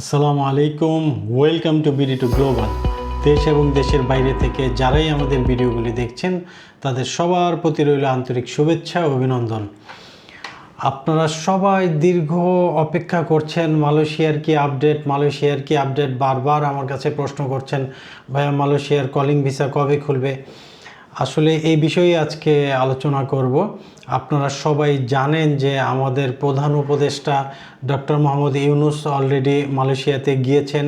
আসসালামু আলাইকুম, welcome to BD to global. দেশ এবং দেশের বাইরে থেকে যারাই আমাদের ভিডিওগুলি দেখছেন, তাদের সবার প্রতি রইল আন্তরিক শুভেচ্ছা অভিনন্দন। আপনারা সবাই দীর্ঘ অপেক্ষা করছেন, মালয়েশিয়ার কি আপডেট, মালয়েশিয়ার কি আপডেট? বারবার আমার কাছে প্রশ্ন করছেন, ভাইয়া, মালয়েশিয়ার কলিং ভিসা কবে খুলবে? আসলে এই বিষয়ে আজকে আলোচনা করব। আপনারা সবাই জানেন যে আমাদের প্রধান উপদেষ্টা ডক্টর মোহাম্মদ ইউনুস অলরেডি মালয়েশিয়াতে গিয়েছেন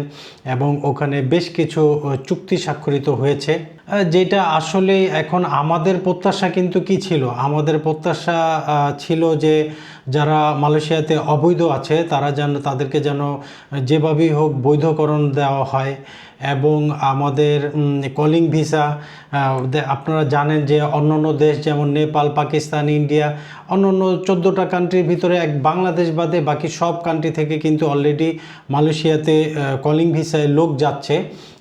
এবং ওখানে বেশ কিছু চুক্তি স্বাক্ষরিত হয়েছে। যেটা আসলে এখন আমাদের প্রত্যাশা কিন্তু কি ছিল? আমাদের প্রত্যাশা ছিল যে যারা মালয়েশিয়াতে অবৈধ আছে, তারা যেন, তাদেরকে যেন যেভাবেই হোক বৈধকরণ দেওয়া হয় এবং আমাদের কলিং ভিসা আপনারা জানেন যে অন্যান্য দেশ যেমন নেপাল, পাকিস্তান, ইন্ডিয়া, অন্যান্য চোদ্দোটা কান্ট্রির ভিতরে এক বাংলাদেশ বাদে বাকি সব কান্ট্রি থেকে কিন্তু অলরেডি মালয়েশিয়াতে কলিং ভিসায় লোক যাচ্ছে।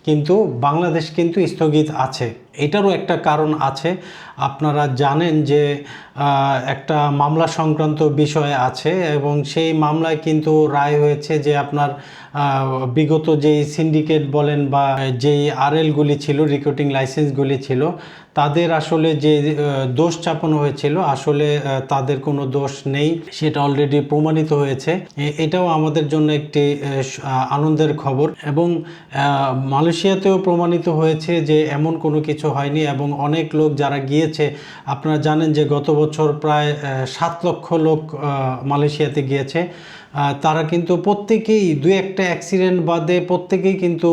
কিন্তু বাংলাদেশ কিন্তু স্থগিত আছে। এটারও একটা কারণ আছে। আপনারা জানেন যে একটা মামলা সংক্রান্ত বিষয় আছে এবং সেই মামলায় কিন্তু রায় হয়েছে যে আপনার বিগত যেই সিন্ডিকেট বলেন বা যেই আরএলগুলি ছিল, রিক্রুটিং লাইসেন্সগুলি ছিল তাদের আসলে যে দোষ চাপানো হয়েছিল, আসলে তাদের কোনো দোষ নেই। সেটা অলরেডি প্রমাণিত হয়েছে। এটাও আমাদের জন্য একটি আনন্দের খবর। এবং মালয়েশিয়াতেও প্রমাণিত হয়েছে যে, এমন কোনো কিছু হয়নি এবং অনেক লোক যারা গিয়েছে, আপনারা জানেন যে গত বছর প্রায় সাত লক্ষ লোক মালয়েশিয়াতে গিয়েছে। তারা কিন্তু প্রত্যেকেই দু একটা অ্যাক্সিডেন্ট বাদে প্রত্যেকেই কিন্তু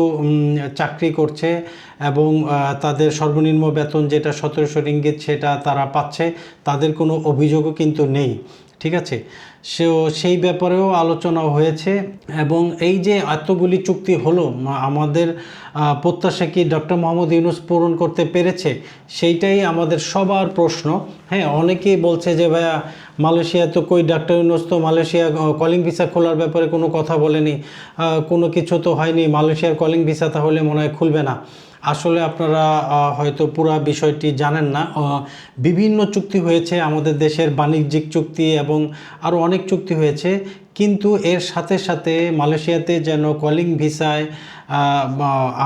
চাকরি করছে এবং তাদের সর্বনিম্ন বেতন যেটা সতেরোশো রিঙ্গিত সেটা তারা পাচ্ছে, তাদের কোনো অভিযোগও কিন্তু নেই। ঠিক আছে? সেও সেই ব্যাপারেও আলোচনা হয়েছে এবং এই যে এতগুলি চুক্তি হলো আমাদের প্রত্যাশা কি ডক্টর মোহাম্মদ ইউনুস পূরণ করতে পেরেছে? সেইটাই আমাদের সবার প্রশ্ন। হ্যাঁ অনেকেই বলছে যে, ভাইয়া, মালয়েশিয়া তো কই? ডাক্তার ইউনুস তো মালয়েশিয়া কলিং ভিসা খোলার ব্যাপারে কোনো কথা বলেনি। কোনো কিছু তো হয়নি। মালয়েশিয়ার কলিং ভিসা তাহলে মনে হয় খুলবে না। আসলে আপনারা হয়তো পুরা বিষয়টি জানেন না। বিভিন্ন চুক্তি হয়েছে আমাদের দেশের বাণিজ্যিক চুক্তি এবং আরও অনেক চুক্তি হয়েছে। কিন্তু এর সাথে সাথে মালয়েশিয়াতে যেন কলিং ভিসায়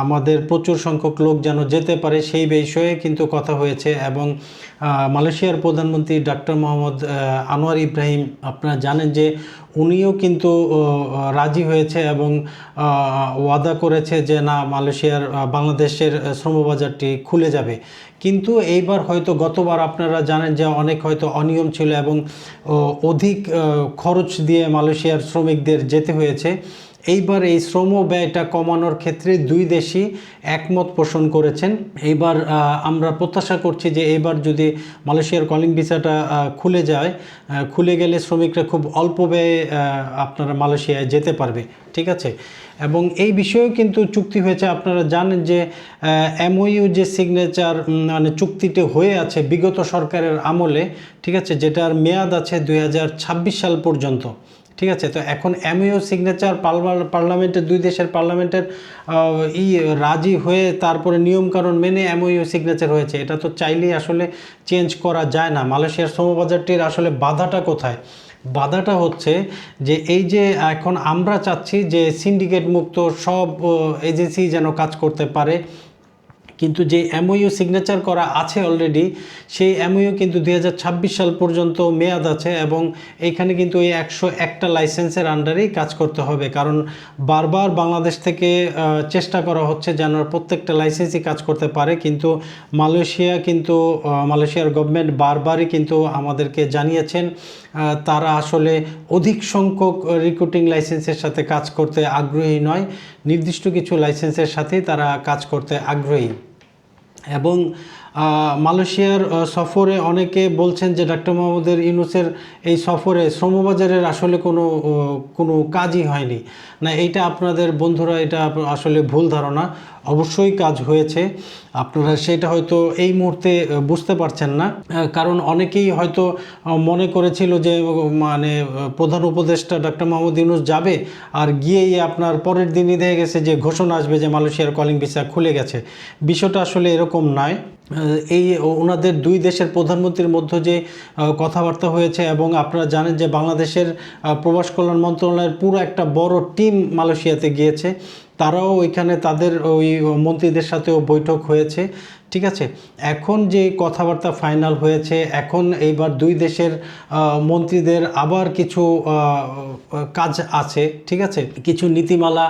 আমাদের প্রচুর সংখ্যক লোক যেন যেতে পারে সেই বিষয়ে কিন্তু কথা হয়েছে এবং মালয়েশিয়ার প্রধানমন্ত্রী ডাক্তার মোহাম্মদ আনোয়ার ইব্রাহিম আপনারা জানেন যে উনিও কিন্তু রাজি হয়েছে এবং ওয়াদা করেছে যে না, মালয়েশিয়ার বাংলাদেশের শ্রমবাজারটি খুলে যাবে। কিন্তু এইবার হয়তো গতবার আপনারা জানেন যে অনেক হয়তো অনিয়ম ছিল এবং অধিক খরচ দিয়ে মালয়েশিয়ার শ্রমিকদের যেতে হয়েছে। এইবার এই শ্রম ব্যয়টা কমানোর ক্ষেত্রে দুই দেশই একমত পোষণ করেছেন। এইবার আমরা প্রত্যাশা করছি যে এইবার যদি মালয়েশিয়ার কলিং ভিসাটা খুলে যায় খুলে গেলে শ্রমিকরা খুব অল্প ব্যয়ে আপনারা মালয়েশিয়ায় যেতে পারবে। ঠিক আছে? এবং এই বিষয়েও কিন্তু চুক্তি হয়েছে। আপনারা জানেন যে এমওইউ যে সিগনেচার মানে চুক্তিটি হয়ে আছে বিগত সরকারের আমলে, ঠিক আছে, যেটার মেয়াদ আছে দু হাজার ছাব্বিশ সাল পর্যন্ত। ঠিক আছে, তো এখন এমইউ সিগনেচার পার্লামেন্টের, দুই দেশের পার্লামেন্টের ই রাজি হয়ে তারপরে নিয়মকানুন মেনে এমইউ সিগনেচার হয়েছে। এটা তো চাইলেই আসলে চেঞ্জ করা যায় না। মালয়েশিয়ার শ্রমবাজারটির আসলে বাধাটা কোথায়? বাধাটা হচ্ছে যে এই যে এখন আমরা চাচ্ছি যে সিন্ডিকেট মুক্ত সব এজেন্সি যেন কাজ করতে পারে কিন্তু যে এমওইউ সিগনেচার করা আছে অলরেডি সেই এমওইউ কিন্তু দু হাজার ছাব্বিশ সাল পর্যন্ত মেয়াদ আছে এবং এইখানে কিন্তু এই একশো একটা লাইসেন্সের আন্ডারেই কাজ করতে হবে। কারণ বারবার বাংলাদেশ থেকে চেষ্টা করা হচ্ছে যেন প্রত্যেকটা লাইসেন্সই কাজ করতে পারে। কিন্তু মালয়েশিয়া কিন্তু মালয়েশিয়ার গভর্নমেন্ট বারবারই কিন্তু আমাদেরকে জানিয়েছেন তারা আসলে অধিক সংখ্যক রিক্রুটিং লাইসেন্সের সাথে কাজ করতে আগ্রহী নয়। নির্দিষ্ট কিছু লাইসেন্সের সাথেই তারা কাজ করতে আগ্রহী। এবং মালয়েশিয়ার সফরে অনেকে বলছেন যে ডাক্তার মোহাম্মদের ইউনুসের এই সফরে শ্রমবাজারের আসলে কোনো কোনো কাজই হয়নি। না, এইটা আপনাদের বন্ধুরা, এটা আসলে ভুল ধারণা। অবশ্যই কাজ হয়েছে। আপনারা সেটা হয়তো এই মুহূর্তে বুঝতে পারছেন না। কারণ অনেকেই হয়তো মনে করেছিল যে মানে প্রধান উপদেষ্টা ডাক্তার মোহাম্মদ ইউনুস যাবে আর গিয়েই আপনার পরের দিনই দেখা গেছে যে, ঘোষণা আসবে যে, মালয়েশিয়ার কলিং ভিসা খুলে গেছে। বিষয়টা আসলে এরকম নয়। এই ওনাদের দুই দেশের প্রধানমন্ত্রীর মধ্যে যে কথাবার্তা হয়েছে এবং আপনারা জানেন যে বাংলাদেশের প্রবাস কল্যাণ মন্ত্রণালয়ের পুরো একটা বড় টিম মালয়েশিয়াতে গিয়েছে। তারাও ওইখানে তাদের ওই মন্ত্রীদের সাথেও বৈঠক হয়েছে। ঠিক আছে? এখন যে কথাবার্তা ফাইনাল হয়েছে, এখন এইবার দুই দেশের মন্ত্রীদের আবার কিছু কাজ আছে, ঠিক আছে? কিছু নীতিমালা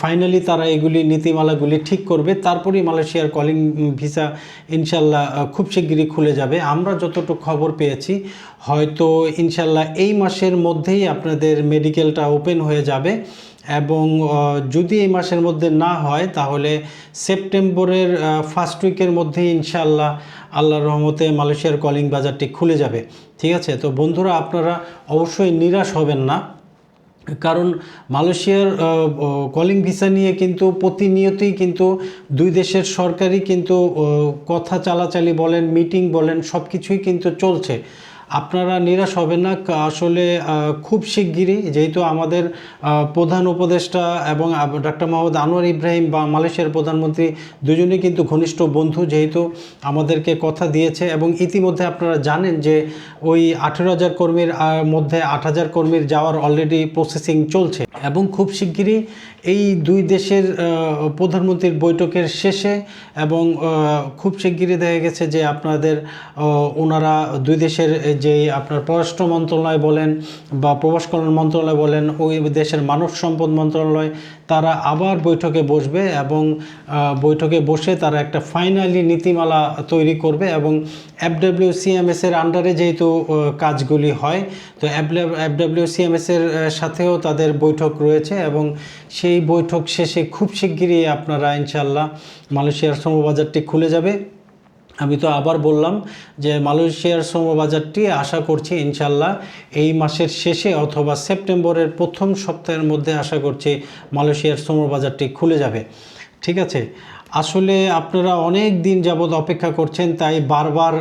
ফাইনালি তারা এগুলি নীতিমালাগুলি ঠিক করবে। তারপরেই মালয়েশিয়ার কলিং ভিসা ইনশাল্লাহ খুব শিগগিরই খুলে যাবে। আমরা যতটুকু খবর পেয়েছি হয়তো ইনশাল্লাহ এই মাসের মধ্যেই আপনাদের মেডিকেলটা ওপেন হয়ে যাবে এবং যদি এই মাসের মধ্যে না হয়, তাহলে সেপ্টেম্বরের ফার্স্ট উইকের মধ্যেই ইনশাল্লাহ আল্লাহর রহমতে মালয়েশিয়ার কলিং বাজারটি খুলে যাবে। ঠিক আছে? তো বন্ধুরা, আপনারা অবশ্যই নিরাশ হবেন না। কারণ মালয়েশিয়ার কলিং ভিসা নিয়ে কিন্তু প্রতিনিয়তই কিন্তু দুই দেশের সরকারই কিন্তু কথা চালাচালি বলেন, মিটিং বলেন সব কিছুই কিন্তু চলছে। আপনারা নিরাশ হবেন না। আসলে খুব শিগগিরই, যেহেতু আমাদের প্রধান উপদেষ্টা এবং ডাক্তার মোহাম্মদ আনোয়ার ইব্রাহিম বা মালয়েশিয়ার প্রধানমন্ত্রী দুজনেই কিন্তু ঘনিষ্ঠ বন্ধু, যেহেতু আমাদেরকে কথা দিয়েছে এবং ইতিমধ্যে আপনারা জানেন যে ওই আঠেরো হাজার কর্মীর মধ্যে আট হাজার কর্মীর যাওয়ার অলরেডি প্রসেসিং চলছে এবং খুব শিগগিরই এই দুই দেশের প্রধানমন্ত্রীর বৈঠকের শেষে এবং খুব শিগগিরই দেখা গেছে যে আপনাদের ওনারা দুই দেশের যে আপনার পররাষ্ট্র মন্ত্রণালয় বলেন বা প্রবাস কল্যাণ মন্ত্রণালয় বলেন, ওই দেশের মানব সম্পদ মন্ত্রণালয়, তারা আবার বৈঠকে বসবে এবং বৈঠকে বসে তারা একটা ফাইনালি নীতিমালা তৈরি করবে এবং এফডব্লিউ সিএমএস এর আন্ডারে যেহেতু কাজগুলি হয়, তো এফডব্লিউ সিএমএস এর সাথেও তাদের বৈঠক রয়েছে এবং সেই বৈঠক শেষে খুব শিগগিরই আপনারা ইনশাল্লাহ মালয়েশিয়ার শ্রমবাজারটি খুলে যাবে। আমি তো আবার বললাম যে মালয়েশিয়ার শ্রমবাজারটি আশা করছি ইনশাল্লাহ এই মাসের শেষে অথবা সেপ্টেম্বরের প্রথম সপ্তাহের মধ্যে আশা করছি মালয়েশিয়ার শ্রমবাজারটি খুলে যাবে। ঠিক আছে? আসলে আপনারা অনেক দিন যাবৎ অপেক্ষা করছেন, তাই বারবার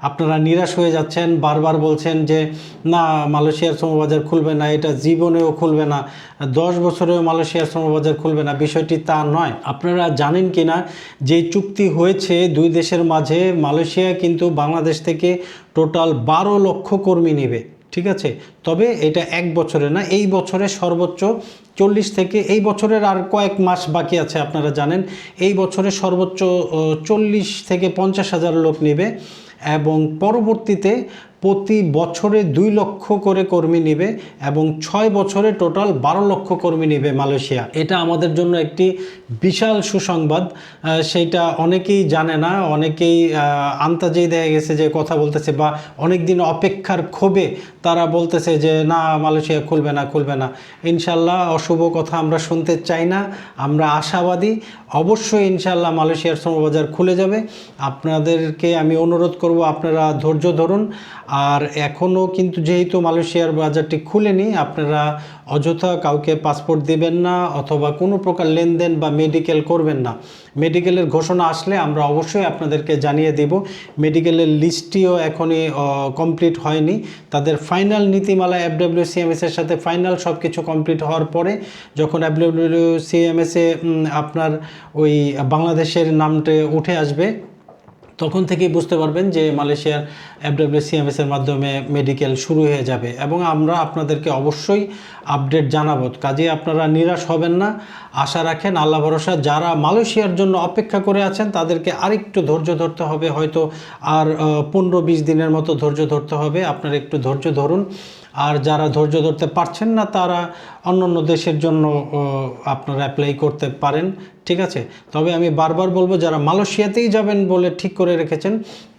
আপনারা নিরাশ হয়ে যাচ্ছেন, বারবার বলছেন যে, না, মালয়েশিয়ার শ্রমবাজার খুলবে না, এটা জীবনেও খুলবে না, দশ বছরেও মালয়েশিয়ার শ্রমবাজার খুলবে না। বিষয়টি তা নয়। আপনারা জানেন কি না যে চুক্তি হয়েছে দুই দেশের মাঝে, মালয়েশিয়া কিন্তু বাংলাদেশ থেকে টোটাল বারো লক্ষ কর্মী নেবে। ঠিক আছে? তবে এটা এক বছরে না, এই বছরে সর্বোচ্চ চল্লিশ থেকে, এই বছরের আর কয়েক মাস বাকি আছে আপনারা জানেন, এই বছরে সর্বোচ্চ চল্লিশ থেকে পঞ্চাশ হাজার লোক নেবে এবং পরবর্তীতে প্রতি বছরে দুই লক্ষ করে কর্মী নিবে এবং ছয় বছরে টোটাল বারো লক্ষ কর্মী নিবে মালয়েশিয়া। এটা আমাদের জন্য একটি বিশাল সুসংবাদ। সেইটা অনেকেই জানে না, অনেকেই আন্তাজেই দেখা গেছে যে কথা বলতেছে বা অনেক দিন অপেক্ষার ক্ষোভে তারা বলতেছে যে, না, মালয়েশিয়া খুলবে না খুলবে না। ইনশাল্লাহ অশুভ কথা আমরা শুনতে চাই না, আমরা আশাবাদী। অবশ্যই ইনশাল্লাহ মালয়েশিয়ার শ্রমবাজার খুলে যাবে। আপনাদেরকে আমি অনুরোধ করব, আপনারা ধৈর্য ধরুন। আর এখনও কিন্তু যেহেতু মালয়েশিয়ার বাজারটি খুলেনি, আপনারা অযথা কাউকে পাসপোর্ট দিবেন না অথবা কোনো প্রকার লেনদেন বা মেডিকেল করবেন না। মেডিকেলের ঘোষণা আসলে আমরা অবশ্যই আপনাদেরকে জানিয়ে দেব। মেডিকেলের লিস্টটিও এখনই কমপ্লিট হয়নি। তাদের ফাইনাল নীতিমালা এফডব্লিউ সিএমএস এর সাথে ফাইনাল সব কিছু কমপ্লিট হওয়ার পরে যখন এফডব্লিউ সিএমএস আপনার ওই বাংলাদেশের নামটা উঠে আসবে তখন থেকেই বুঝতে পারবেন যে মালয়েশিয়ার এফডব্লিউসিএমএস এর মাধ্যমে মেডিকেল শুরু হয়ে যাবে। এবং আমরা আপনাদেরকে অবশ্যই আপডেট জানাব। কাজে আপনারা নিরাশ হবেন না। আশা রাখেন, আল্লাহ ভরসা, যারা মালয়েশিয়ার জন্য অপেক্ষা করে আছেন, তাদেরকে আরেকটু ধৈর্য ধরতে হবে। হয়তো আর পনেরো বিশ দিনের মতো ধৈর্য ধরতে হবে। আপনারা একটু ধৈর্য ধরুন। আর যারা ধৈর্য ধরতে পারছেন না, তারা অন্য অন্য দেশের জন্য আপনারা অ্যাপ্লাই করতে পারেন। ঠিক আছে? তবে আমি বারবার বলব, যারা মালয়েশিয়াতেই যাবেন বলে ঠিক করে রেখেছেন,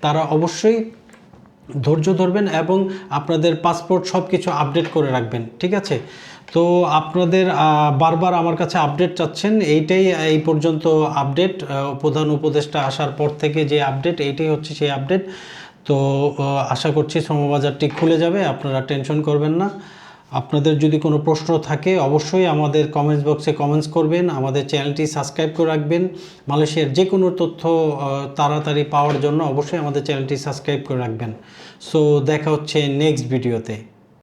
তারা অবশ্যই ধৈর্য ধরবেন এবং আপনাদের পাসপোর্ট সব কিছু আপডেট করে রাখবেন, ঠিক আছে? তো আপনাদের বারবার আমার কাছে আপডেট চাচ্ছেন, এইটাই এই পর্যন্ত আপডেট প্রধান উপদেষ্টা আসার পর থেকে যে আপডেট, এইটাই হচ্ছে সেই আপডেট। তো আশা করছি শ্রমবাজারটি খুলে যাবে, আপনারা টেনশন করবেন না। আপনাদের যদি কোনো প্রশ্ন থাকে, অবশ্যই আমাদের কমেন্টস বক্সে কমেন্টস করবেন। আমাদের চ্যানেলটি সাবস্ক্রাইব করে রাখবেন। মালয়েশিয়ার যে কোনো তথ্য তাড়াতাড়ি পাওয়ার জন্য অবশ্যই আমাদের চ্যানেলটি সাবস্ক্রাইব করে রাখবেন। সো দেখা হচ্ছে নেক্সট ভিডিওতে